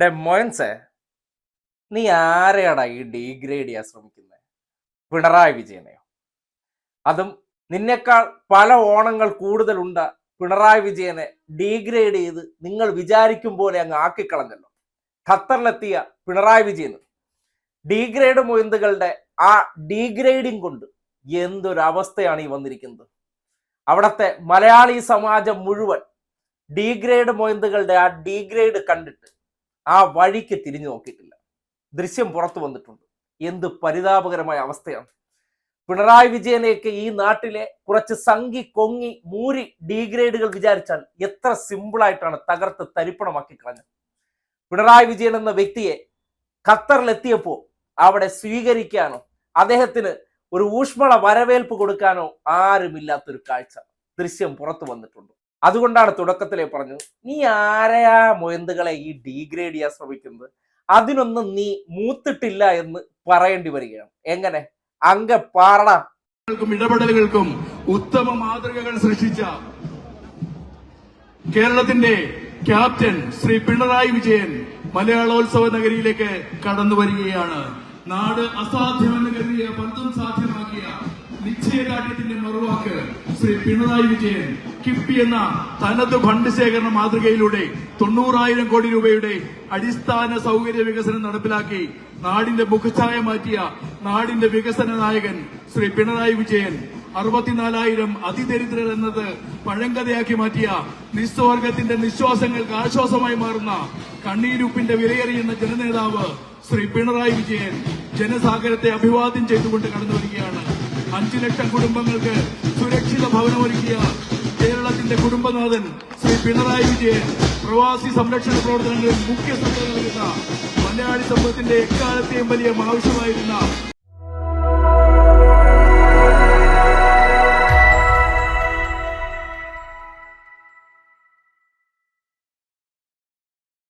ഡെ മോയൻസേ നീ ആരെയാടാ ഈ ഡീഗ്രേഡ് ചെയ്യാൻ ശ്രമിക്കുന്നത് പിണറായി വിജയനെയോ? അതും നിന്നേക്കാൾ പല ഓണങ്ങൾ കൂടുതലുണ്ട് പിണറായി വിജയനെ ഡീഗ്രേഡ് ചെയ്ത് നിങ്ങൾ വിചാരിക്കും പോലെ അങ്ങ് ആക്കിക്കളഞ്ഞല്ലോ. ഖത്തറിലെത്തിയ പിണറായി വിജയന് ഡീഗ്രേഡ് മൊയന്തുകളുടെ ആ ഡീഗ്രേഡിങ് കൊണ്ട് എന്തൊരു അവസ്ഥയാണ് ഈ വന്നിരിക്കുന്നത്? അവിടത്തെ മലയാളി സമാജം മുഴുവൻ ഡീഗ്രേഡ് മൊയന്തുകളുടെ ആ ഡീഗ്രേഡ് കണ്ടിട്ട് ആ വഴിക്ക് തിരിഞ്ഞു നോക്കിയിട്ടില്ല. ദൃശ്യം പുറത്തു വന്നിട്ടുണ്ട്. എന്ത് പരിതാപകരമായ അവസ്ഥയാണ്. പിണറായി വിജയനെയൊക്കെ ഈ നാട്ടിലെ കുറച്ച് സംഘി കൊങ്ങി മൂരി ഡീഗ്രേഡുകൾ വിചാരിച്ചാൽ എത്ര സിമ്പിളായിട്ടാണ് തകർത്ത് തരിപ്പണമാക്കി കളഞ്ഞത്. പിണറായി വിജയൻ എന്ന വ്യക്തിയെ ഖത്തറിലെത്തിയപ്പോൾ അവിടെ സ്വീകരിക്കാനോ അദ്ദേഹത്തിന് ഒരു ഊഷ്മള വരവേൽപ്പ് കൊടുക്കാനോ ആരുമില്ലാത്തൊരു കാഴ്ച ദൃശ്യം പുറത്തു വന്നിട്ടുണ്ട്. അതുകൊണ്ടാണ് തുടക്കത്തിലെ പറഞ്ഞത് നീ ആരെയാ മൊയന്തുകളെ ഈ ഡീഗ്രേഡ് ചെയ്യാൻ ശ്രമിക്കുന്നത്? അതിനൊന്നും നീ മൂത്തിട്ടില്ല എന്ന് പറയേണ്ടി വരികയാണ്. എങ്ങനെ? അങ്ക പാറട ക്കും ഇടപെടലുകൾക്കും ഉത്തമ മാതൃകകൾ സൃഷ്ടിച്ച കേരളത്തിന്റെ ക്യാപ്റ്റൻ ശ്രീ പിണറായി വിജയൻ മലയാളോത്സവ നഗരിയിലേക്ക് കടന്നു വരികയാണ്. നാട് അസാധ്യമെന്ന് കരുതിയ പന്തും സാധ്യമാക്കിയ നിശ്ചയദാർഢ്യത്തിന്റെ മറുവാക്ക് ശ്രീ പിണറായി വിജയൻ കിഫ്ബി എന്ന തനത് ഫണ്ട് ശേഖരണ മാതൃകയിലൂടെ തൊണ്ണൂറായിരം കോടി രൂപയുടെ അടിസ്ഥാന സൗകര്യ വികസനം നടപ്പിലാക്കി നാടിന്റെ മുഖഛായ മാറ്റിയ നാടിന്റെ വികസന നായകൻ ശ്രീ പിണറായി വിജയൻ. അറുപത്തിനാലായിരം അതിദരിദ്രർ എന്നത് പഴങ്കഥയാക്കി മാറ്റിയ നിസ്വർഗത്തിന്റെ നിശ്വാസങ്ങൾക്ക് ആശ്വാസമായി മാറുന്ന കണ്ണീരുപ്പിന്റെ വിലയേറിയുന്ന ജനനേതാവ് ശ്രീ പിണറായി വിജയൻ ജനസാഗരത്തെ അഭിവാദ്യം ചെയ്തുകൊണ്ട് കടന്നു വരികയാണ് അഞ്ചു ലക്ഷം കുടുംബങ്ങൾക്ക് സുരക്ഷിത ഭവനമൊരുക്കിയ കേരളത്തിന്റെ കുടുംബനാഥൻ ശ്രീ പിണറായി വിജയൻ പ്രവാസി സംരക്ഷണ പ്രവർത്തനങ്ങളിൽ മുഖ്യ ശ്രദ്ധ നൽകുന്ന മലയാളി സമൂഹത്തിന്റെ എക്കാലത്തെയും വലിയ ആവശ്യമായിരുന്ന